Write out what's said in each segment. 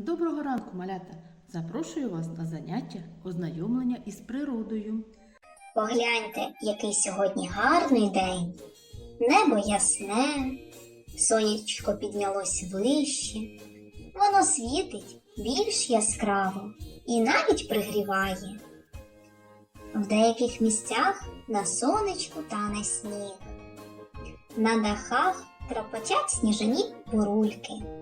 Доброго ранку, малята! Запрошую вас на заняття ознайомлення із природою. Погляньте, який сьогодні гарний день. Небо ясне, сонечко піднялось вище, воно світить більш яскраво і навіть пригріває. В деяких місцях на сонечку тане сніг, на дахах тропотять сніжані бурульки.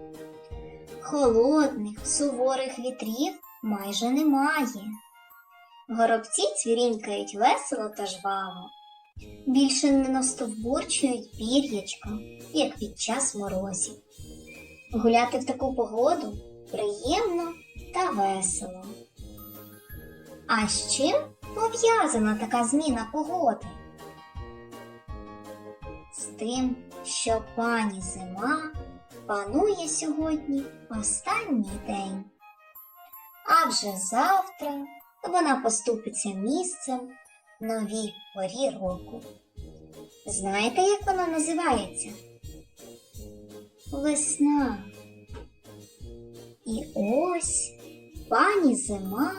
Холодних, суворих вітрів майже немає. Горобці цвірінькають весело та жваво. Більше не настовбурчують пір'ячко, як під час морозів. Гуляти в таку погоду приємно та весело. А з чим пов'язана така зміна погоди? З тим, що пані зима панує сьогодні останній день. А вже завтра вона поступиться місцем новій порі року. Знаєте, як вона називається? Весна. І ось пані зима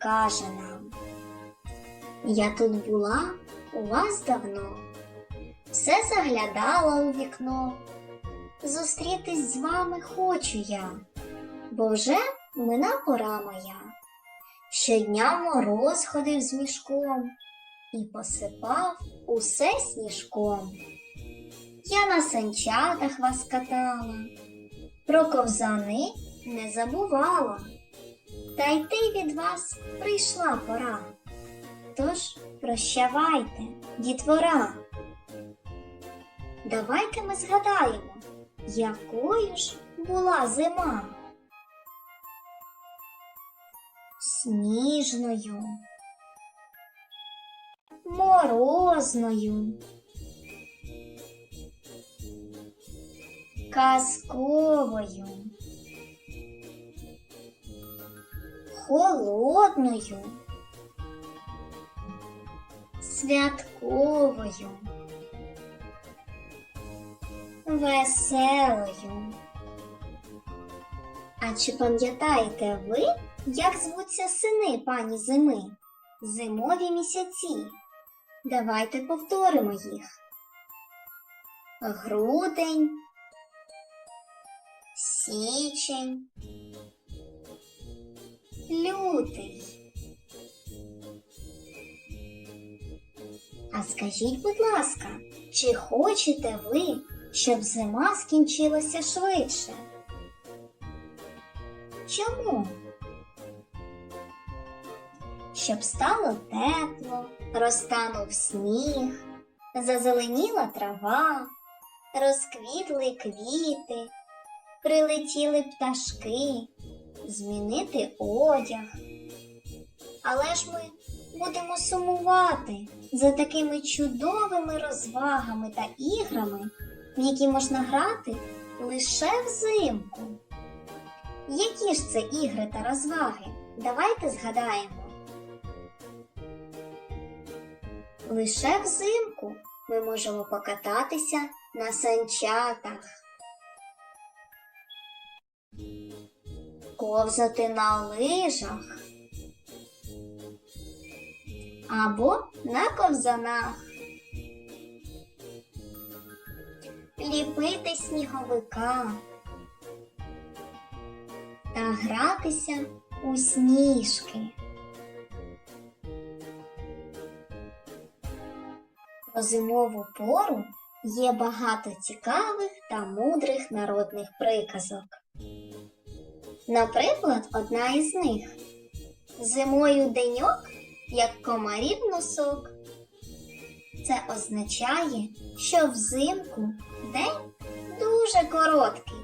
каже нам: Я тут була у вас давно, все заглядала у вікно. Зустрітись з вами хочу я, бо вже мина пора моя. Щодня мороз ходив з мішком і посипав усе сніжком. Я на санчатах вас катала, про ковзани не забувала, та йти від вас прийшла пора. Тож прощавайте, дітвора. Давайте ми згадаємо, якою ж була зима. сніжною, морозною, казковою, холодною, святковою, веселою. А чи пам'ятаєте ви? Як звуться сини пані зими? Зимові місяці. Давайте повторимо їх. Грудень, січень, лютий. А скажіть, будь ласка, чи хочете ви, щоб зима скінчилася швидше? Чому? щоб стало тепло, розтанув сніг, зазеленіла трава, розквітли квіти, прилетіли пташки, змінити одяг. Але ж ми будемо сумувати за такими чудовими розвагами та іграми, в які можна грати лише взимку. Які ж це ігри та розваги? Давайте згадаємо. Лише взимку ми можемо покататися на санчатах, ковзати на лижах або на ковзанах, ліпити сніговика та гратися у сніжки. Про зимову пору є багато цікавих та мудрих народних приказок. Наприклад, одна із них Зимою деньок, як комарів носок. Це означає, що взимку день дуже короткий.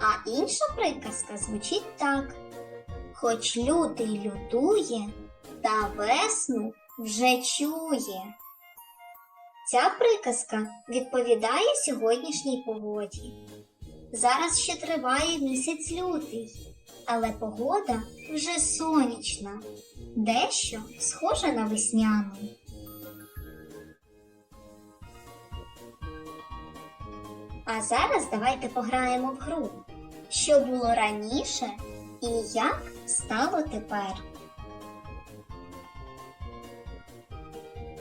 А інша приказка звучить так: хоч лютий лютує, та весну вже чує. Ця приказка відповідає сьогоднішній погоді. Зараз ще триває місяць лютий, але погода вже сонячна, дещо схожа на весняну. А зараз давайте пограємо в гру. Що було раніше і як стало тепер.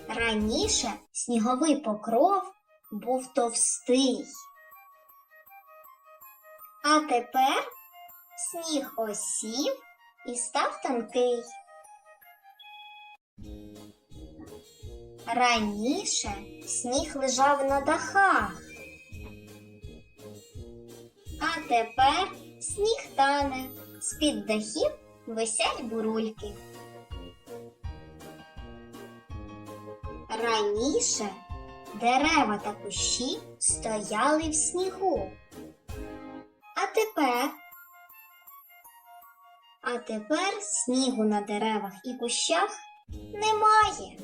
Раніше сніговий покров був товстий. А тепер сніг осів і став тонкий. Раніше сніг лежав на дахах. А тепер сніг тане, з-під дахів висять бурульки. Раніше дерева та кущі стояли в снігу. А тепер, а тепер снігу на деревах і кущах немає.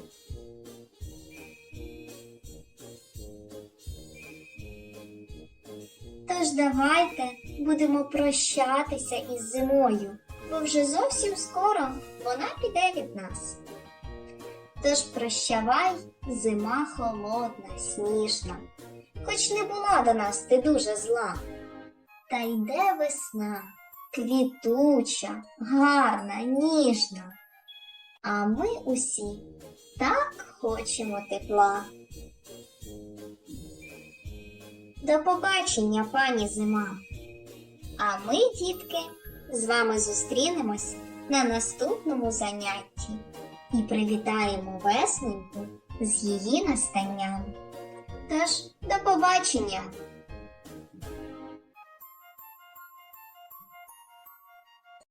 Тож давайте будемо прощатися із зимою, бо вже зовсім скоро вона піде від нас. Тож прощавай, зима холодна, сніжна, хоч не була до нас ти дуже зла. Та йде весна, квітуча, гарна, ніжна. А ми усі так хочемо тепла. До побачення, пані зима. А ми, дітки, з вами зустрінемось на наступному занятті і привітаємо весненьку з її настанням. Тож, до побачення!